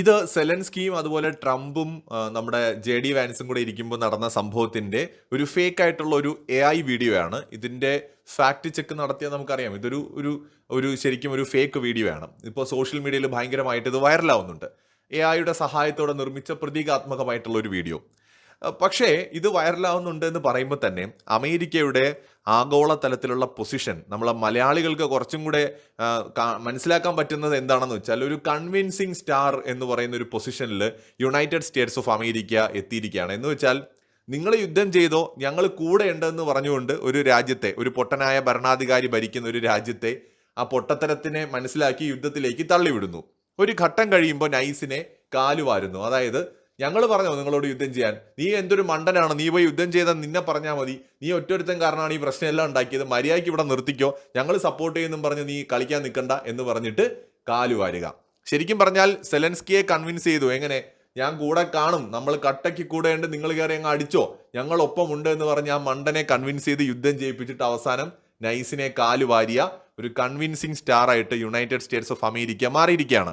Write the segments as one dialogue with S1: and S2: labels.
S1: ഇത് സെലൻസ്കിയും അതുപോലെ ട്രംപും നമ്മുടെ ജെ ഡി വാൻസും കൂടെ ഇരിക്കുമ്പോൾ നടന്ന സംഭവത്തിന്റെ ഒരു ഫേക്ക് ആയിട്ടുള്ള ഒരു എ ഐ വീഡിയോ ആണ് ഇതിന്റെ ഫാക്ട് ചെക്ക് നടത്തിയാൽ നമുക്കറിയാം ഇതൊരു ഒരു ഒരു ശരിക്കും ഒരു ഫേക്ക് വീഡിയോ ആണ് ഇപ്പോൾ സോഷ്യൽ മീഡിയയിൽ ഭയങ്കരമായിട്ട് ഇത് വൈറലാവുന്നുണ്ട് എ ഐയുടെ സഹായത്തോടെ നിർമ്മിച്ച പ്രതീകാത്മകമായിട്ടുള്ള ഒരു വീഡിയോ പക്ഷേ ഇത് വൈറലാവുന്നുണ്ട് എന്ന് പറയുമ്പോൾ തന്നെ അമേരിക്കയുടെ ആഗോളതലത്തിലുള്ള പൊസിഷൻ നമ്മളെ മലയാളികൾക്ക് കുറച്ചും കൂടെ മനസ്സിലാക്കാൻ പറ്റുന്നത് എന്താണെന്ന് വെച്ചാൽ ഒരു കൺവിൻസിങ് സ്റ്റാർ എന്ന് പറയുന്ന ഒരു പൊസിഷനിൽ യുണൈറ്റഡ് സ്റ്റേറ്റ്സ് ഓഫ് അമേരിക്ക എത്തിയിരിക്കുകയാണ് എന്ന് വെച്ചാൽ നിങ്ങൾ യുദ്ധം ചെയ്തോ ഞങ്ങൾ കൂടെയുണ്ടെന്ന് ഉണ്ടെന്ന് പറഞ്ഞുകൊണ്ട് ഒരു രാജ്യത്തെ ഒരു പൊട്ടനായ ഭരണാധികാരി ഭരിക്കുന്ന ഒരു രാജ്യത്തെ ആ പൊട്ടത്തരത്തിനെ മനസ്സിലാക്കി യുദ്ധത്തിലേക്ക് തള്ളിവിടുന്നു ഒരു ഘട്ടം കഴിയുമ്പോൾ നൈസിനെ കാലുവാരുന്നു അതായത് ഞങ്ങൾ പറഞ്ഞോ നിങ്ങളോട് യുദ്ധം ചെയ്യാൻ നീ എന്തൊരു മണ്ടനാണ് നീ പോയി യുദ്ധം ചെയ്താൽ നിന്നെ പറഞ്ഞാൽ മതി നീ ഒറ്റൊരുത്തൻ കാരണമാണ് ഈ പ്രശ്നമെല്ലാം ഉണ്ടാക്കിയത് മര്യാദയ്ക്ക് ഇവിടെ നിർത്തിക്കോ ഞങ്ങൾ സപ്പോർട്ട് ചെയ്യുന്നു പറഞ്ഞ് നീ കളിക്കാൻ നിൽക്കണ്ട എന്ന് പറഞ്ഞിട്ട് വാരുക ശരിക്കും പറഞ്ഞാൽ സെലൻസ്കിയെ കൺവിൻസ് ചെയ്തു എങ്ങനെ ഞാൻ കൂടെ കാണും നമ്മൾ കട്ടയ്ക്ക് ഉണ്ട് നിങ്ങൾ കയറി അങ്ങ് അടിച്ചോ ഞങ്ങൾ ഉണ്ട് എന്ന് പറഞ്ഞ് ആ മണ്ടനെ കൺവിൻസ് ചെയ്ത് യുദ്ധം ചെയ്യിപ്പിച്ചിട്ട് അവസാനം നൈസിനെ കാലുവാരിയ ഒരു കൺവിൻസിങ് സ്റ്റാർ ആയിട്ട് യുണൈറ്റഡ് സ്റ്റേറ്റ്സ് ഓഫ് അമേരിക്ക മാറിയിരിക്കുകയാണ്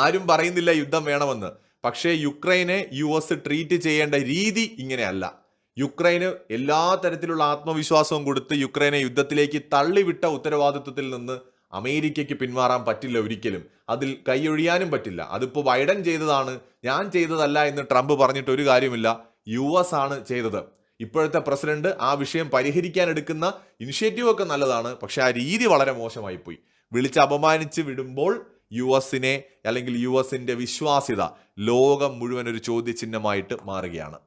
S1: ആരും പറയുന്നില്ല യുദ്ധം വേണമെന്ന് പക്ഷേ യുക്രൈനെ യു എസ് ട്രീറ്റ് ചെയ്യേണ്ട രീതി ഇങ്ങനെയല്ല യുക്രൈന് എല്ലാ തരത്തിലുള്ള ആത്മവിശ്വാസവും കൊടുത്ത് യുക്രൈനെ യുദ്ധത്തിലേക്ക് തള്ളിവിട്ട ഉത്തരവാദിത്വത്തിൽ നിന്ന് അമേരിക്കയ്ക്ക് പിന്മാറാൻ പറ്റില്ല ഒരിക്കലും അതിൽ കൈയൊഴിയാനും പറ്റില്ല അതിപ്പോൾ ബൈഡൻ ചെയ്തതാണ് ഞാൻ ചെയ്തതല്ല എന്ന് ട്രംപ് പറഞ്ഞിട്ട് ഒരു കാര്യമില്ല യു എസ് ആണ് ചെയ്തത് ഇപ്പോഴത്തെ പ്രസിഡന്റ് ആ വിഷയം പരിഹരിക്കാൻ എടുക്കുന്ന ഇനിഷ്യേറ്റീവ് ഒക്കെ നല്ലതാണ് പക്ഷേ ആ രീതി വളരെ മോശമായിപ്പോയി വിളിച്ച് അപമാനിച്ച് വിടുമ്പോൾ യു എസിനെ അല്ലെങ്കിൽ യു എസിൻ്റെ വിശ്വാസ്യത ലോകം മുഴുവൻ ഒരു ചോദ്യചിഹ്നമായിട്ട് മാറുകയാണ്